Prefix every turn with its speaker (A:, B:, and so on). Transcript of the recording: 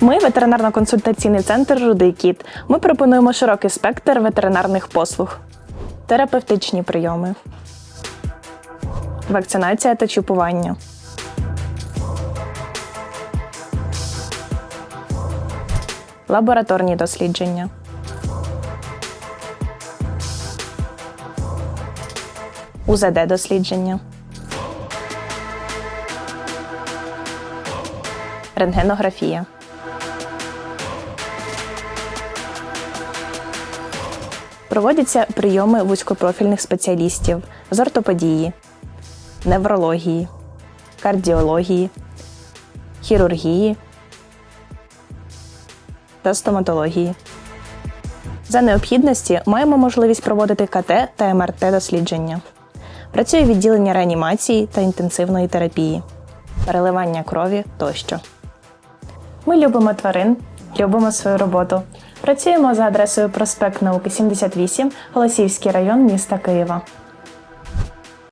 A: Ми ветеринарно-консультаційний центр Рудий кіт. Ми пропонуємо широкий спектр ветеринарних послуг, терапевтичні прийоми, вакцинація та чіпування. Лабораторні дослідження. УЗД дослідження. Рентгенографія. Проводяться прийоми вузькопрофільних спеціалістів з ортопедії, неврології, кардіології, хірургії та стоматології. За необхідності маємо можливість проводити КТ та МРТ дослідження. Працює відділення реанімації та інтенсивної терапії, переливання крові тощо. Ми любимо тварин, любимо свою роботу. Працюємо за адресою проспект Науки 78, Голосівський район міста Києва.